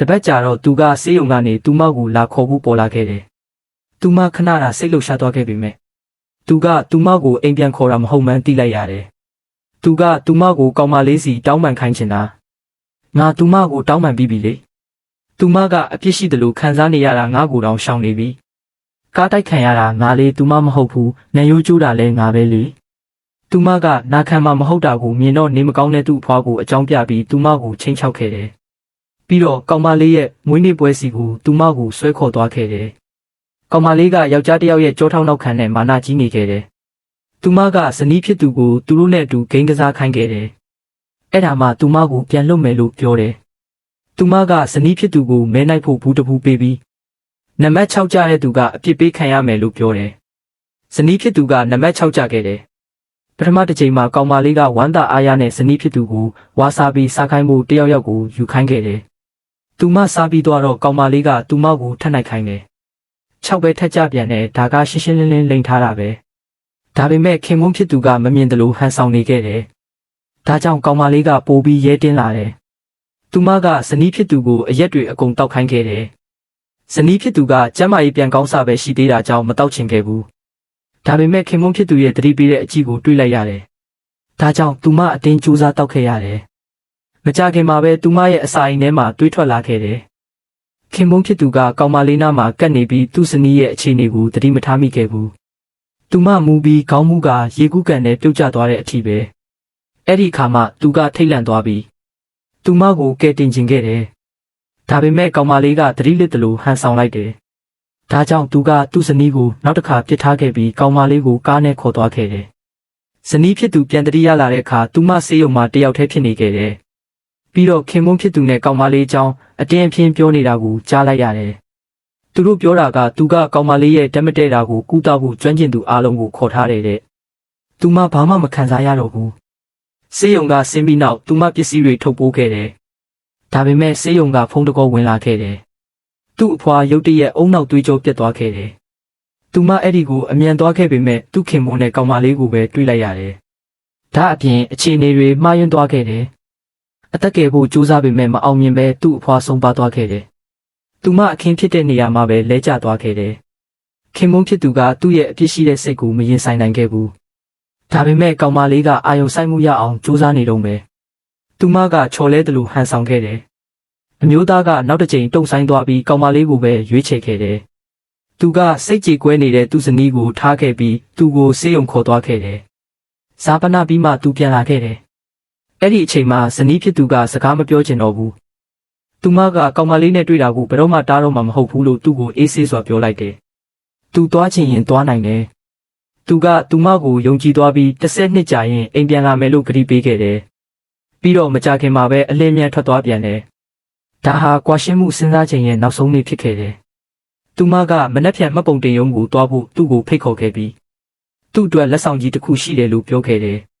တပတ်ကြာတော့သူကဆေးရုံကနေသူမကိုလာခေါ်ဖို့ပေါ်လာခဲ့တယ်။သူမခဏတာစိတ်လှုပ်ရှားသွားခဲ့ပေမဲ့သူကသူမကိုအိမ်ပြန်ခေါ်တာမဟုတ်မှန်းသိလိုက်ရတယ်။သူကသူမကိုကောင်မလေးစီတောင်းပန်ခိုင်းချင်တာ။ငါသူမကိုတောင်းပန်ပြီးပြီလေ။သူမကအပြစ်ရှိတယ်လို့ခံစားနေရတာငါ့ကိုတောင်ရှောင်နေပြီ။ကားတိုက်ခံရတာငါလေးသူမမဟုတ်ဘူး။နံရိုးကျိုးတာလည်းငါပဲလေ။သူမကနာခံမှာမဟုတ်တာကိုမြင်တော့နေမကောင်းတဲ့သူ့အဖွားကိုအကြောင်းပြပြီးသူမကိုချင်းချောက်ခဲ့တယ်။ ပြီးတော့ကောင်မလေးရဲ့မွေးနေ့ပွဲစီကိုသူမကိုဆွဲခေါ်သွားခဲ့တယ်။ကောင်မလေးကယောက်ျားတစ်ယောက်ရဲ့ကြောထောက်နောက်ခံနဲ့မာနာကြီးနေခဲ့တယ်။သူမကဇနီးဖြစ်သူကိုသူတို့နဲ့အတူဂိမ်းကစားခိုင်းခဲ့တယ်။အဲ့ဒါမှသူမကိုပြန်လွတ်မယ်လို့ပြောတယ်။သူမကဇနီးဖြစ်သူကိုမဲနိုင်ဖို့ဘူးတဘူးပေးပြီးနံပါတ်6ကျတဲ့သူကအပြစ်ပေးခံရမယ်လို့ပြောတယ်။ဇနီးဖြစ်သူကနံပါတ်6ကျခဲ့တယ်။ပထမတစ်ချိန်မှာကောင်မလေးကဝမ်းသာအားရနဲ့ဇနီးဖြစ်သူကိုဝါစာပြီးစားခိုင်းဖို့တယောက်ယောက်ကိုယူခိုင်းခဲ့တယ်။ သူမစားပြီးတော့ကောင်မလေးကသူမကိုထပ်နိုင်ခိုင်းတယ်။၆ပဲထက်ကြပြန်တဲ့ဒါကရှင်းရှင်းလင်းလင်းလိန်ထားတာပဲ။ဒါပေမဲ့ခင်မုန်းဖြစ်သူကမမြင်တယ်လို့ဟန်ဆောင်နေခဲ့တယ်။ဒါကြောင့်ကောင်မလေးကပိုပြီးရဲတင်းလာတယ်။သူမကဇနီးဖြစ်သူကိုအရက်တွေအကုန်တောက်ခိုင်းခဲ့တယ်။ဇနီးဖြစ်သူကကျမ်းမာရေးပြန်ကောင်းစားပဲရှိသေးတာကြောင့်မတောက်ချင်ခဲ့ဘူး။ဒါပေမဲ့ခင်မုန်းဖြစ်သူရဲ့တတိပေးတဲ့အကြည့်ကိုတွေးလိုက်ရတယ်။ဒါကြောင့်သူမအတင်းကြိုးစားတောက်ခဲ့ရတယ်။ မကြခင်မှာပဲသူမရဲ့အစာအိမ်ထဲမှာတွေးထွက်လာခဲ့တယ်။ခင်မုန်းဖြစ်သူကကောင်မလေးနားမှာကပ်နေပြီးသူ့ဇနီးရဲ့အခြေအနေကိုတတိမထားမိခဲ့ဘူး။သူမမူပြီးခေါင်းမူကရေကူးကန်နဲ့ပြုတ်ကျသွားတဲ့အထိပဲ။အဲ့ဒီအခါမှသူကထိတ်လန့်သွားပြီးသူမကိုကဲတင်ချင်ခဲ့တယ်။ဒါပေမဲ့ကောင်မလေးကတတိလစ်တလို့ဟန်ဆောင်လိုက်တယ်။ဒါကြောင့်သူကသူ့ဇနီးကိုနောက်တစ်ခါပြစ်ထားခဲ့ပြီးကောင်မလေးကိုကားနဲ့ခေါ်သွားခဲ့တယ်။ဇနီးဖြစ်သူပြန်တတိရလာတဲ့အခါသူမဆေးရုံမှာတယောက်တည်းဖြစ်နေခဲ့တယ်။ ပြီးတော့ခင်မုန်းဖြစ်သူနဲ့ကောင်မလေးအကြောင်းအတင်းအဖျင်းပြောနေတာကိုကြားလိုက်ရတယ်။သူတို့ပြောတာကသူကကောင်မလေးရဲ့ဓာတ်မတည့်တာကိုကူတာဖို့ကျွမ်းကျင်သူအားလုံးကိုခေါ်ထားတယ်တဲ့။သူမဘာမှမခံစားရတော့ဘူး။ဆေးရုံကဆင်းပြီးနောက်သူမပစ္စည်းတွေထုတ်ပိုးခဲ့တယ်။ဒါပေမဲ့ဆေးရုံကဖုန်းတကောဝင်လာခဲ့တယ်။သူ့အဖွာရုတ်တရက်အုံနောက်သွေးကြောပြတ်သွားခဲ့တယ်။သူမအဲ့ဒီကိုအမြန်သွားခဲ့ပေမဲ့သူ့ခင်မုန်းနဲ့ကောင်မလေးကိုပဲတွေ့လိုက်ရတယ်။ဒါအပြင်အခြေအနေတွေမှားယွင်းသွားခဲ့တယ်။ အသက်ကယ်ဖို့ကြိုးစားပေမဲ့မအောင်မြင်ပဲသူ့အဖွာဆုံးပါသွားခဲ့တယ်။သူမအခင်းဖြစ်တဲ့နေရာမှာပဲလဲကျသွားခဲ့တယ်။ခင်မုန်းဖြစ်သူကသူ့ရဲ့အပြစ်ရှိတဲ့စိတ်ကိုမရင်ဆိုင်နိုင်ခဲ့ဘူး။ဒါပေမဲ့ကောင်မလေးကအာယုံဆိုင်မှုရအောင်ကြိုးစားနေတော့ပဲ။သူမကချော်လဲတယ်လို့ဟန်ဆောင်ခဲ့တယ်။အမျိုးသားကနောက်တစ်ချိန်တုံဆိုင်သွားပြီးကောင်မလေးကိုပဲရွေးချယ်ခဲ့တယ်။သူကစိတ်ကြေကွဲနေတဲ့သူ့ဇနီးကိုထားခဲ့ပြီးသူ့ကိုဆေးရုံခေါ်သွားခဲ့တယ်။ဇာပနာပြီးမှသူပြန်လာခဲ့တယ်။ အဲ့ဒီအချိန်မှာဇနီးဖြစ်သူကစကားမပြောချင်တော့ဘူး။သူမကကောင်မလေးနဲ့တွေ့တာကိုဘယ်တော့မှတားတော့မှမဟုတ်ဘူးလို့သူ့ကိုအေးဆေးစွာပြောလိုက်တယ်။သူသွားချင်ရင်သွားနိုင်တယ်။သူကသူမကိုယုံကြည်သွားပြီးတစ်ဆက်နှစ်ကြာရင်အိမ်ပြန်လာမယ်လို့ကတိပေးခဲ့တယ်။ပြီးတော့မကြခင်မှာပဲအလင်းမြန်ထွက်သွားပြန်တယ်။ဒါဟာကွာရှင်းမှုစဉ်းစားချိန်ရဲ့နောက်ဆုံးနေ့ဖြစ်ခဲ့တယ်။သူမကမနှက်ဖြန်မှတ်ပုံတင်ရုံကိုတွားဖို့သူ့ကိုဖိတ်ခေါ်ခဲ့ပြီးသူ့အတွက်လက်ဆောင်ကြီးတစ်ခုရှိတယ်လို့ပြောခဲ့တယ်။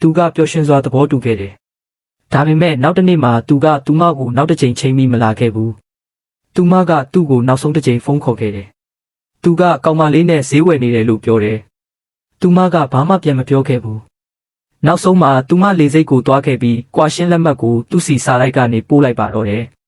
သူကပျော်ရွှင်စွာသဘောတူခဲ့တယ်။ဒါပေမဲ့နောက်တစ်နေ့မှာသူကသူမကိုနောက်တစ်ချိန်ချိန်မိမလာခဲ့ဘူး။သူမကသူ့ကိုနောက်ဆုံးတစ်ချိန်ဖုန်းခေါ်ခဲ့တယ်။သူကကောင်မလေးနဲ့ဈေးဝယ်နေတယ်လို့ပြောတယ်။သူမကဘာမှပြန်မပြောခဲ့ဘူး။နောက်ဆုံးမှာသူမလေစိတ်ကိုတွားခဲ့ပြီးကွာရှင်းလက်မှတ်ကိုသူ့စီစာလိုက်ကနေပို့လိုက်ပါတော့တယ်။